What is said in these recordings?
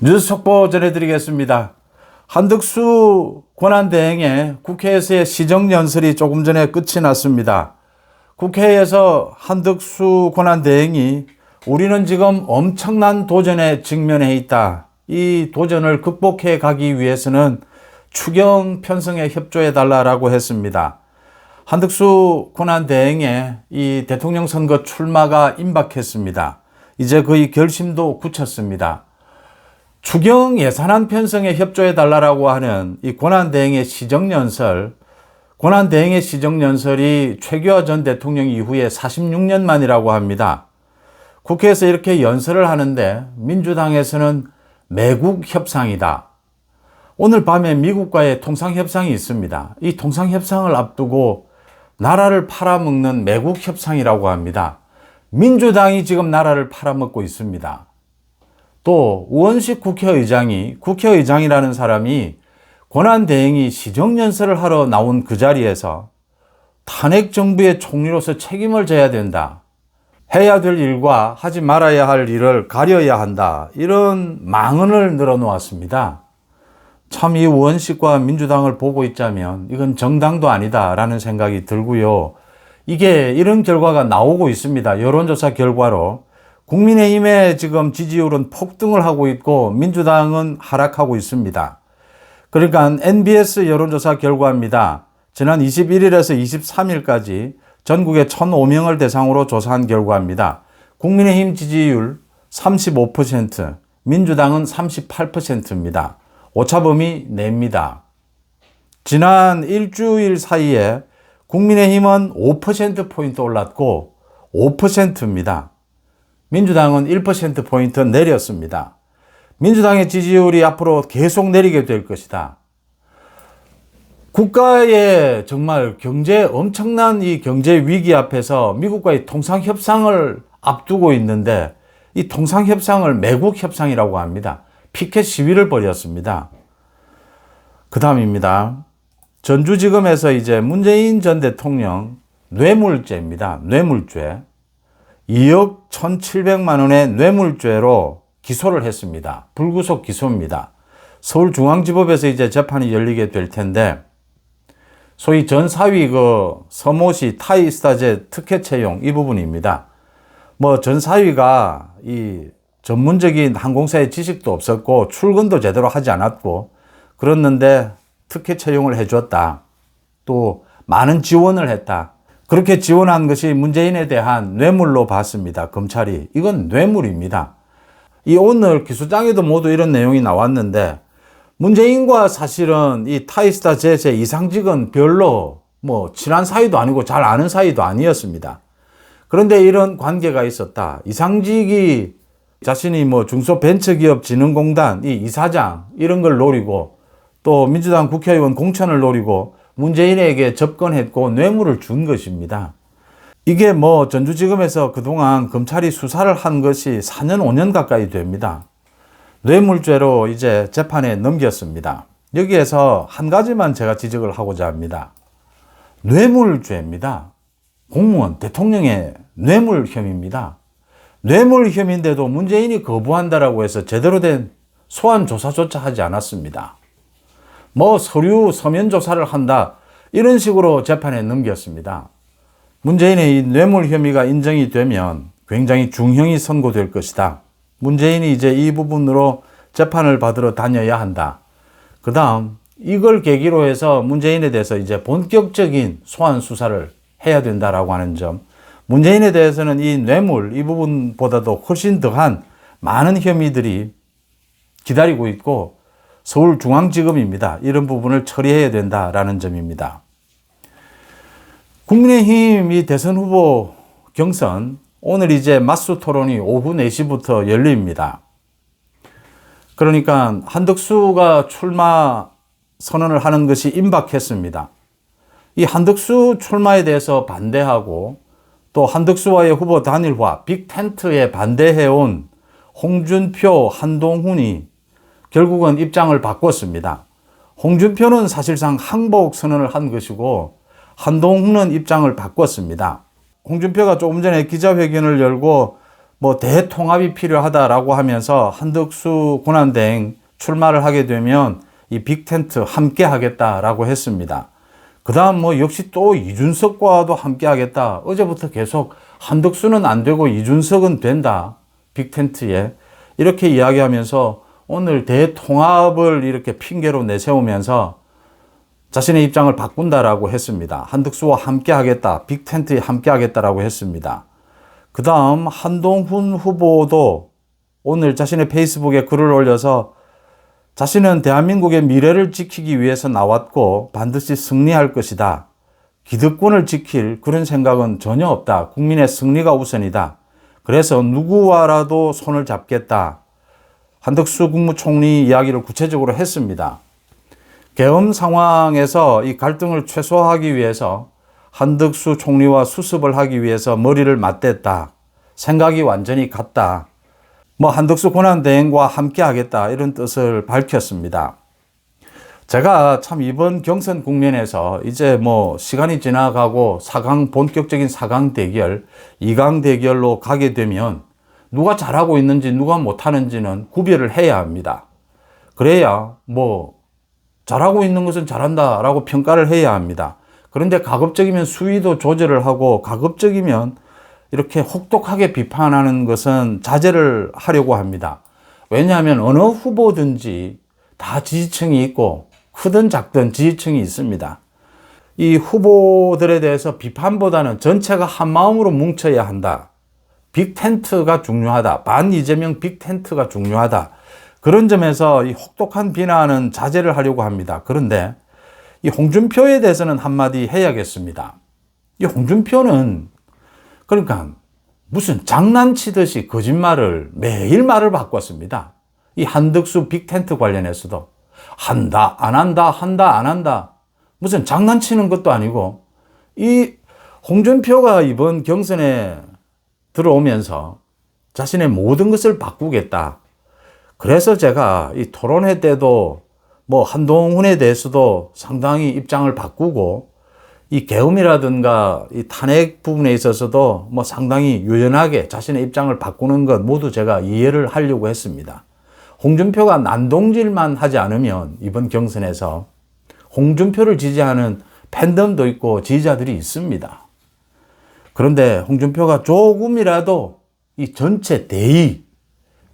뉴스 속보 전해드리겠습니다. 한덕수 권한대행의 국회에서의 시정연설이 조금 전에 끝이 났습니다. 국회에서 한덕수 권한대행이 우리는 지금 엄청난 도전에 직면해 있다. 이 도전을 극복해 가기 위해서는 추경 편성에 협조해 달라라고 했습니다. 한덕수 권한대행의 이 대통령 선거 출마가 임박했습니다. 이제 거의 결심도 굳혔습니다. 추경 예산안 편성에 협조해 달라고 하는 이 권한대행의 시정연설, 권한대행의 시정연설이 최규하 전 대통령 이후에 46년 만이라고 합니다. 국회에서 이렇게 연설을 하는데 민주당에서는 매국 협상이다. 오늘 밤에 미국과의 통상 협상이 있습니다. 이 통상 협상을 앞두고 나라를 팔아먹는 매국 협상이라고 합니다. 민주당이 지금 나라를 팔아먹고 있습니다. 또 우원식 국회의장이 국회의장이라는 사람이 권한대행이 시정연설을 하러 나온 그 자리에서 탄핵 정부의 총리로서 책임을 져야 된다. 해야 될 일과 하지 말아야 할 일을 가려야 한다. 이런 망언을 늘어놓았습니다. 참 이 우원식과 민주당을 보고 있자면 이건 정당도 아니다라는 생각이 들고요. 이게 이런 결과가 나오고 있습니다. 여론조사 결과로. 국민의힘의 지금 지지율은 폭등을 하고 있고 민주당은 하락하고 있습니다. 그러니까 NBS 여론조사 결과입니다. 지난 21일에서 23일까지 전국의 1,005명을 대상으로 조사한 결과입니다. 국민의힘 지지율 35%, 민주당은 38%입니다. 오차범위 냅니다. 지난 일주일 사이에 국민의힘은 5%포인트 올랐고 5%입니다. 민주당은 1%포인트 내렸습니다. 민주당의 지지율이 앞으로 계속 내리게 될 것이다. 국가의 정말 경제, 엄청난 이 경제 위기 앞에서 미국과의 통상 협상을 앞두고 있는데 이 통상 협상을 매국 협상이라고 합니다. 피켓 시위를 벌였습니다. 그 다음입니다. 전주지검에서 이제 문재인 전 대통령 뇌물죄입니다. 뇌물죄. 2억 1,700만 원의 뇌물죄로 기소를 했습니다. 불구속 기소입니다. 서울중앙지법에서 이제 재판이 열리게 될 텐데, 소위 전 사위 그 서모시 타이스타제 특혜 채용 이 부분입니다. 뭐 전 사위가 이 전문적인 항공사의 지식도 없었고 출근도 제대로 하지 않았고 그랬는데 특혜 채용을 해줬다. 또 많은 지원을 했다. 그렇게 지원한 것이 문재인에 대한 뇌물로 봤습니다. 검찰이. 이건 뇌물입니다. 이 오늘 기소장에도 모두 이런 내용이 나왔는데 문재인과 사실은 이 타이스타 제제 이상직은 별로 뭐 친한 사이도 아니고 잘 아는 사이도 아니었습니다. 그런데 이런 관계가 있었다. 이상직이 자신이 뭐 중소벤처기업진흥공단 이 이사장 이런 걸 노리고 또 민주당 국회의원 공천을 노리고 문재인에게 접근했고 뇌물을 준 것입니다. 이게 뭐 전주지검에서 그동안 검찰이 수사를 한 것이 4년, 5년 가까이 됩니다. 뇌물죄로 이제 재판에 넘겼습니다. 여기에서 한 가지만 제가 지적을 하고자 합니다. 뇌물죄입니다. 공무원, 대통령의 뇌물 혐의입니다. 뇌물 혐의인데도 문재인이 거부한다라고 해서 제대로 된 소환 조사조차 하지 않았습니다. 뭐 서류 서면 조사를 한다 이런 식으로 재판에 넘겼습니다. 문재인의 이 뇌물 혐의가 인정이 되면 굉장히 중형이 선고될 것이다. 문재인이 이제 이 부분으로 재판을 받으러 다녀야 한다. 그 다음, 이걸 계기로 해서 문재인에 대해서 이제 본격적인 소환 수사를 해야 된다라고 하는 점. 문재인에 대해서는 이 뇌물, 이 부분보다도 훨씬 더한 많은 혐의들이 기다리고 있고 서울중앙지검입니다. 이런 부분을 처리해야 된다라는 점입니다. 국민의힘 이 대선 후보 경선 오늘 이제 맞수 토론이 오후 4시부터 열립니다. 그러니까 한덕수가 출마 선언을 하는 것이 임박했습니다. 이 한덕수 출마에 대해서 반대하고 또 한덕수와의 후보 단일화, 빅텐트에 반대해온 홍준표, 한동훈이 결국은 입장을 바꿨습니다. 홍준표는 사실상 항복 선언을 한 것이고 한동훈은 입장을 바꿨습니다. 홍준표가 조금 전에 기자회견을 열고 뭐 대통합이 필요하다라고 하면서 한덕수 권한대행 출마를 하게 되면 이 빅텐트 함께 하겠다라고 했습니다. 그 다음 뭐 역시 또 이준석과도 함께 하겠다. 어제부터 계속 한덕수는 안 되고 이준석은 된다. 빅텐트에. 이렇게 이야기하면서 오늘 대통합을 이렇게 핑계로 내세우면서 자신의 입장을 바꾼다라고 했습니다. 한덕수와 함께 하겠다. 빅텐트에 함께 하겠다라고 했습니다. 그 다음 한동훈 후보도 오늘 자신의 페이스북에 글을 올려서 자신은 대한민국의 미래를 지키기 위해서 나왔고 반드시 승리할 것이다. 기득권을 지킬 그런 생각은 전혀 없다. 국민의 승리가 우선이다. 그래서 누구와라도 손을 잡겠다. 한덕수 국무총리 이야기를 구체적으로 했습니다. 계엄 상황에서 이 갈등을 최소화하기 위해서 한덕수 총리와 수습을 하기 위해서 머리를 맞댔다. 생각이 완전히 같다. 뭐 한덕수 권한대행과 함께 하겠다. 이런 뜻을 밝혔습니다. 제가 참 이번 경선 국면에서 이제 뭐 시간이 지나가고 4강, 본격적인 4강 대결, 2강 대결로 가게 되면 누가 잘하고 있는지 누가 못하는지는 구별을 해야 합니다. 그래야 뭐 잘하고 있는 것은 잘한다라고 평가를 해야 합니다. 그런데 가급적이면 수위도 조절을 하고 가급적이면 이렇게 혹독하게 비판하는 것은 자제를 하려고 합니다. 왜냐하면 어느 후보든지 다 지지층이 있고 크든 작든 지지층이 있습니다. 이 후보들에 대해서 비판보다는 전체가 한 마음으로 뭉쳐야 한다. 빅텐트가 중요하다. 반 이재명 빅텐트가 중요하다. 그런 점에서 이 혹독한 비난은 자제를 하려고 합니다. 그런데 이 홍준표에 대해서는 한마디 해야겠습니다. 이 홍준표는 그러니까 무슨 장난치듯이 거짓말을 매일 말을 바꿨습니다. 이 한덕수 빅텐트 관련해서도 한다, 안 한다, 한다, 안 한다. 무슨 장난치는 것도 아니고 이 홍준표가 이번 경선에 들어오면서 자신의 모든 것을 바꾸겠다. 그래서 제가 이 토론회 때도 뭐 한동훈에 대해서도 상당히 입장을 바꾸고 이 계엄이라든가 이 탄핵 부분에 있어서도 뭐 상당히 유연하게 자신의 입장을 바꾸는 것 모두 제가 이해를 하려고 했습니다. 홍준표가 난동질만 하지 않으면 이번 경선에서 홍준표를 지지하는 팬덤도 있고 지지자들이 있습니다. 그런데 홍준표가 조금이라도 이 전체 대의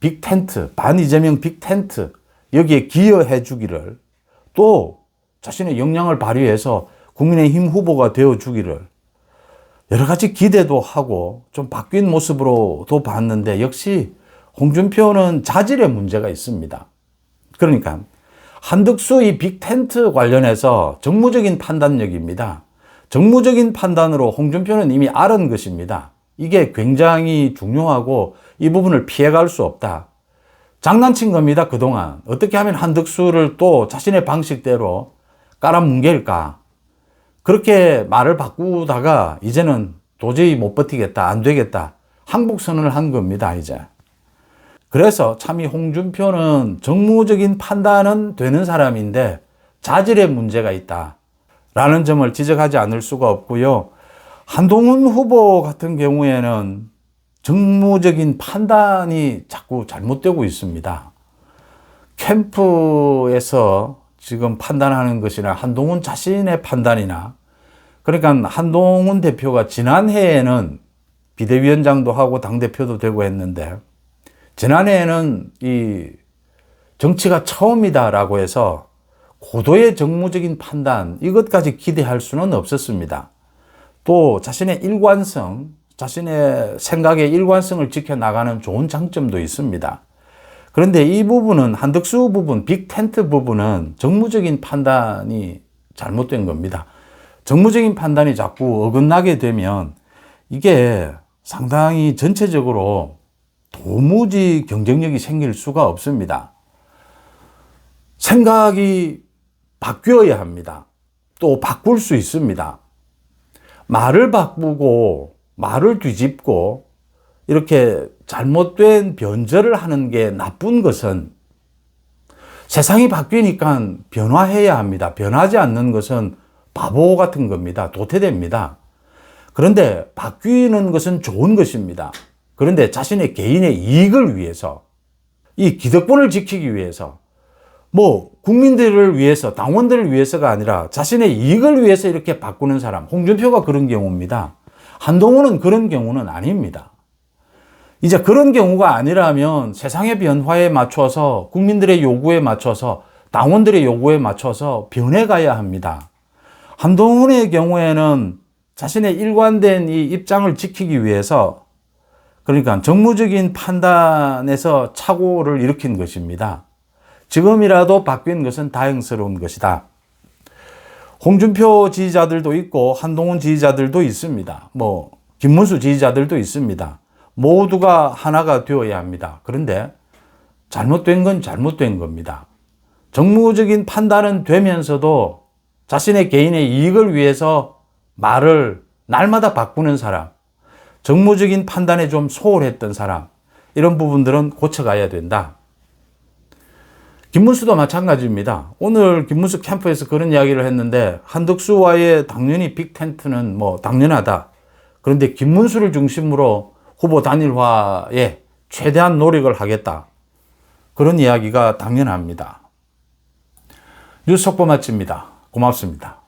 빅 텐트, 반이재명 빅 텐트, 여기에 기여해 주기를 또 자신의 역량을 발휘해서 국민의힘 후보가 되어 주기를 여러 가지 기대도 하고 좀 바뀐 모습으로도 봤는데 역시 홍준표는 자질의 문제가 있습니다. 그러니까 한덕수 이 빅텐트 관련해서 정무적인 판단력입니다. 정무적인 판단으로 홍준표는 이미 알은 것입니다. 이게 굉장히 중요하고 이 부분을 피해갈 수 없다. 장난친 겁니다, 그동안. 어떻게 하면 한덕수를 또 자신의 방식대로 깔아뭉갤까. 그렇게 말을 바꾸다가 이제는 도저히 못 버티겠다, 안 되겠다. 항복선언을 한 겁니다, 이제. 그래서 참 이 홍준표는 정무적인 판단은 되는 사람인데 자질의 문제가 있다. 라는 점을 지적하지 않을 수가 없고요. 한동훈 후보 같은 경우에는 정무적인 판단이 자꾸 잘못되고 있습니다. 캠프에서 지금 판단하는 것이나 한동훈 자신의 판단이나 그러니까 한동훈 대표가 지난해에는 비대위원장도 하고 당대표도 되고 했는데 지난해에는 이 정치가 처음이다라고 해서 고도의 정무적인 판단 이것까지 기대할 수는 없었습니다. 또 자신의 일관성, 자신의 생각의 일관성을 지켜나가는 좋은 장점도 있습니다. 그런데 이 부분은 한덕수 부분, 빅텐트 부분은 정무적인 판단이 잘못된 겁니다. 정무적인 판단이 자꾸 어긋나게 되면 이게 상당히 전체적으로 도무지 경쟁력이 생길 수가 없습니다. 생각이 바뀌어야 합니다. 또 바꿀 수 있습니다. 말을 바꾸고 말을 뒤집고 이렇게 잘못된 변절을 하는 게 나쁜 것은 세상이 바뀌니까 변화해야 합니다. 변하지 않는 것은 바보 같은 겁니다. 도태됩니다. 그런데 바뀌는 것은 좋은 것입니다. 그런데 자신의 개인의 이익을 위해서 이 기득권을 지키기 위해서 뭐 국민들을 위해서 당원들을 위해서가 아니라 자신의 이익을 위해서 이렇게 바꾸는 사람 홍준표가 그런 경우입니다. 한동훈은 그런 경우는 아닙니다. 이제 그런 경우가 아니라면 세상의 변화에 맞춰서 국민들의 요구에 맞춰서 당원들의 요구에 맞춰서 변해가야 합니다. 한동훈의 경우에는 자신의 일관된 이 입장을 지키기 위해서 그러니까 정무적인 판단에서 착오를 일으킨 것입니다. 지금이라도 바뀐 것은 다행스러운 것이다. 홍준표 지지자들도 있고 한동훈 지지자들도 있습니다. 뭐 김문수 지지자들도 있습니다. 모두가 하나가 되어야 합니다. 그런데 잘못된 건 잘못된 겁니다. 정무적인 판단은 되면서도 자신의 개인의 이익을 위해서 말을 날마다 바꾸는 사람, 정무적인 판단에 좀 소홀했던 사람, 이런 부분들은 고쳐가야 된다. 김문수도 마찬가지입니다. 오늘 김문수 캠프에서 그런 이야기를 했는데 한덕수와의 당연히 빅텐트는 뭐 당연하다. 그런데 김문수를 중심으로 후보 단일화에 최대한 노력을 하겠다. 그런 이야기가 당연합니다. 뉴스 속보 마칩니다. 고맙습니다.